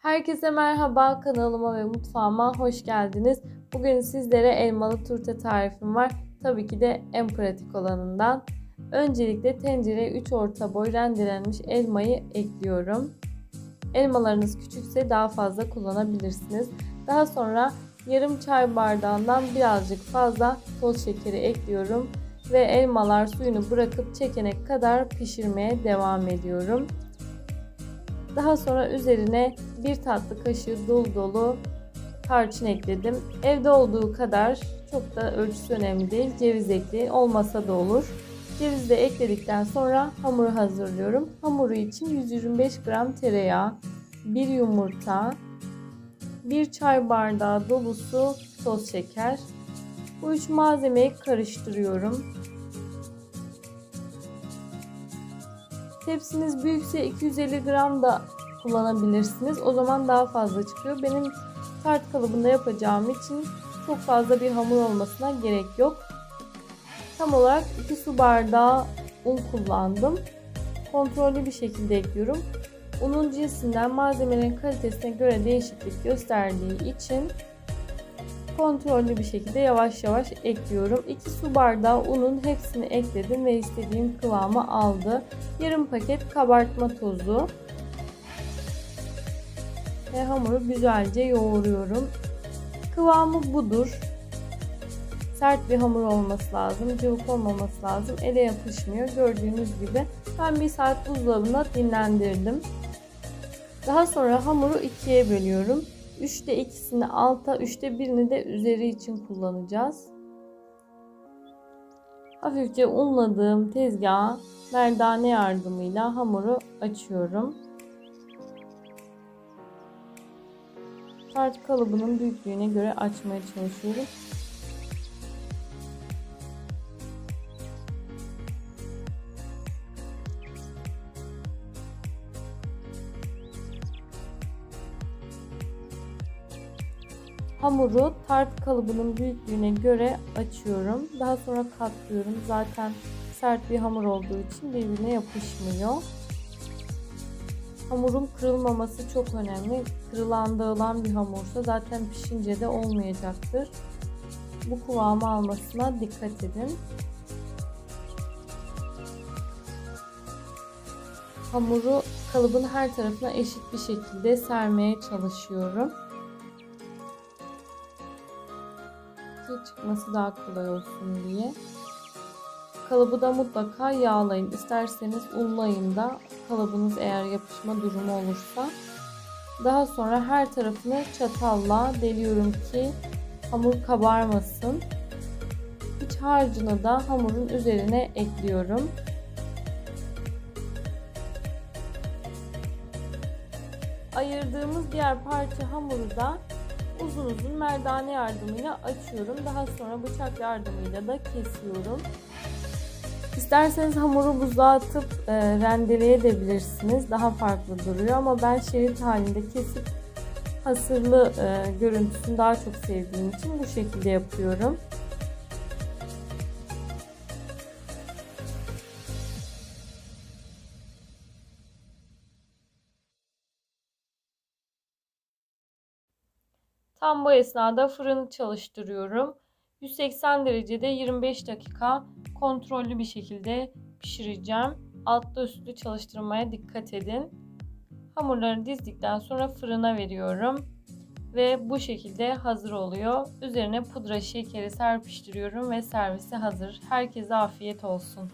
Herkese merhaba kanalıma ve mutfağıma hoş geldiniz. Bugün sizlere elmalı turta tarifim var. Tabii ki de en pratik olanından. Öncelikle tencereye 3 orta boy rendelenmiş elmayı ekliyorum. Elmalarınız küçükse daha fazla kullanabilirsiniz. Daha sonra yarım çay bardağından birazcık fazla toz şekeri ekliyorum ve elmalar suyunu bırakıp çekene kadar pişirmeye devam ediyorum. Daha sonra üzerine bir tatlı kaşığı dolu dolu tarçın ekledim. Evde olduğu kadar çok da ölçüsü önemli değil. Ceviz ekleyin olmasa da olur. Cevizi de ekledikten sonra hamuru hazırlıyorum. Hamuru için 125 gram tereyağı, 1 yumurta, 1 çay bardağı dolusu toz şeker. Bu üç malzemeyi karıştırıyorum. Tepsiniz büyükse 250 gram da kullanabilirsiniz. O zaman daha fazla çıkıyor. Benim tart kalıbında yapacağım için çok fazla bir hamur olmasına gerek yok. Tam olarak 2 su bardağı un kullandım. Kontrollü bir şekilde ekliyorum. Unun cinsinden malzemenin kalitesine göre değişiklik gösterdiği için kontrollü bir şekilde yavaş yavaş ekliyorum. 2 su bardağı unun hepsini ekledim ve istediğim kıvamı aldı. Yarım paket kabartma tozu ve hamuru güzelce yoğuruyorum. Kıvamı budur. Sert bir hamur olması lazım, cıvık olmaması lazım. Ele yapışmıyor. Gördüğünüz gibi ben bir saat buzdolabında dinlendirdim. Daha sonra hamuru ikiye bölüyorum. 3'te 2'sini alta, 3'te 1'ini de üzeri için kullanacağız. Hafifçe unladığım tezgaha merdane yardımıyla hamuru açıyorum. Tart kalıbının büyüklüğüne göre açmaya çalışıyorum. Hamuru tart kalıbının büyüklüğüne göre açıyorum. Daha sonra katlıyorum. Zaten sert bir hamur olduğu için birbirine yapışmıyor. Hamurun kırılmaması çok önemli. Kırılan dağılan bir hamursa zaten pişince de olmayacaktır. Bu kıvamı almasına dikkat edin. Hamuru kalıbın her tarafına eşit bir şekilde sermeye çalışıyorum. Çıkması daha kolay olsun diye. Kalıbı da mutlaka yağlayın. İsterseniz unlayın da kalıbınız eğer yapışma durumu olursa. Daha sonra her tarafını çatalla deliyorum ki hamur kabarmasın. İç harcını da hamurun üzerine ekliyorum. Ayırdığımız diğer parça hamuru da uzun uzun merdane yardımıyla açıyorum. Daha sonra bıçak yardımıyla da kesiyorum. İsterseniz hamuru buzluğa atıp e, rendeleyebilirsiniz. Daha farklı duruyor ama ben şerit halinde kesip hasırlı e, görüntüsünü daha çok sevdiğim için bu şekilde yapıyorum. Tam bu esnada fırını çalıştırıyorum. 180 derecede 25 dakika kontrollü bir şekilde pişireceğim. Altta üstlü çalıştırmaya dikkat edin. Hamurları dizdikten sonra fırına veriyorum. Ve bu şekilde hazır oluyor. Üzerine pudra şekeri serpiştiriyorum ve servise hazır. Herkese afiyet olsun.